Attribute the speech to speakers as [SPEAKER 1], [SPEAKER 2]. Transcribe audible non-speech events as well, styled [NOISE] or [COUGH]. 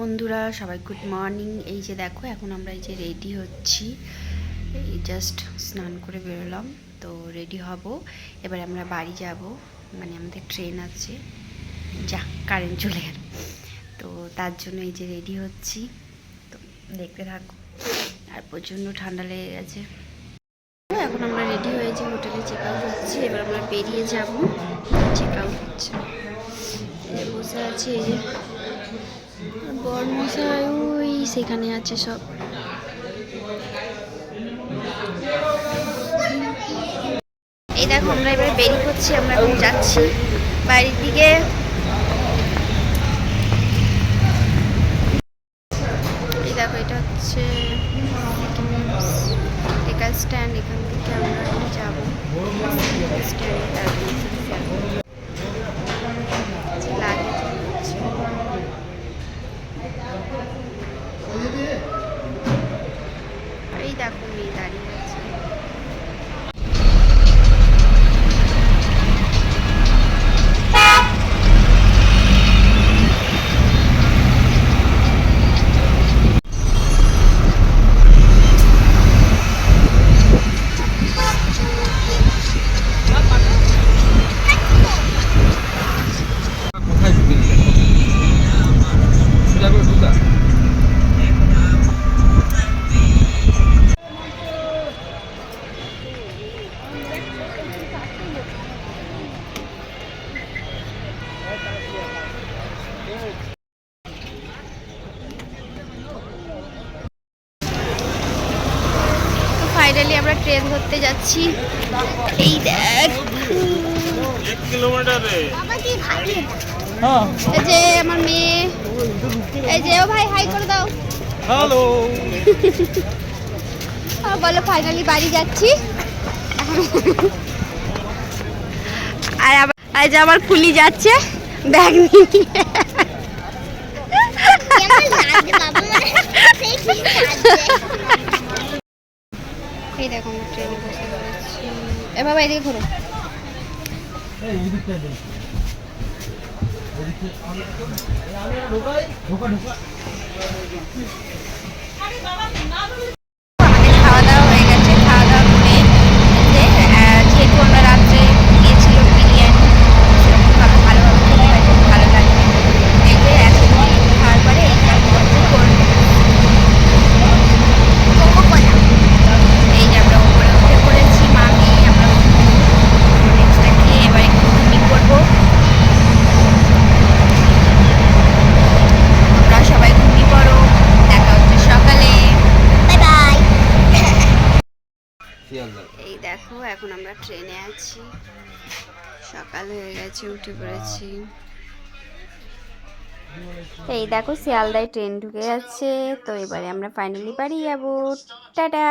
[SPEAKER 1] বন্ধুরা, সবাই good morning এই যে দেখো, এখন আমরা এই যে রেডি হচ্ছি। এই জাস্ট স্নান করে বেরোলাম, তো রেডি হব। এবার আমরা বাড়ি যাব মানে আমাদের ট্রেন আছে। যা কারেন্ট চলে গেল। তো তার জন্য এই যে রেডি হচ্ছি। তো দেখতে থাকো। আর প্রচণ্ড ঠান্ডা লেগে গেছে। এখন আমরা রেডি হয়েছি হোটেলে চেক আউট হচ্ছে। এবার আমরা বেরিয়ে যাব। চেক আউট হচ্ছে। বসে আছি, এই যে বর্মশাই ওই সেখানে আছে সব। এই দেখো, আমরা এবারে বেরিয়ে করছি আমরা এখন যাচ্ছি বাড়ির দিকে। এই দেখো, এটা হচ্ছে স্ট্যান্ড এখান থেকে আমরা যাব। স্ট্যান্ডে তারপরে যাব লাগে এই দেখো মেয়ে দাঁড়িয়ে আছে। ফাইনালি আমরা ট্রেন ধরতে যাচ্ছি। এই দেখ।
[SPEAKER 2] এক কিলোমিটার রে
[SPEAKER 1] এই যে আমার মেয়ে। এই যে ও ভাই হাই করে দাও।
[SPEAKER 2] হ্যালো
[SPEAKER 1] বলো ফাইনালি বাড়ি যাচ্ছি। আর আবার যে আমার কুলি যাচ্ছে। ব্যাগ নিয়ে। [LAUGHS] এই দেখো আমরা ট্রেনে বসে পড়েছি এ বাবা এদিকে ঘুরো আমাদের খাওয়া দাওয়া হয়ে গেছে খাওয়া দাওয়া করে যে আহ, যেহেতু আমরা রাত্রে গিয়েছিল বিরিয়ানি সেরকম ভাবে ভালোভাবে খেতে পারি ভালো লাগে এই যে এখন খাওয়ার পরে এইটা গল্প করব এই যে আমরা উপরে উঠে পড়েছি মামি আমরা নেক্সটটা খেয়ে এবার একটু ঘুমি করব তোমরা সবাই ঘুমি পড়ো দেখা হচ্ছে সকালে বাই বাই
[SPEAKER 3] শিয়ালদা
[SPEAKER 1] এই দেখো এখন আমরা ট্রেনে আছি। সকাল হয়ে গেছে, উঠে পড়েছি। এই দেখো, শিয়ালদায় ট্রেন ঢুকে যাচ্ছে। তো এবারে আমরা ফাইনালি বাড়ি যাব। টাটা!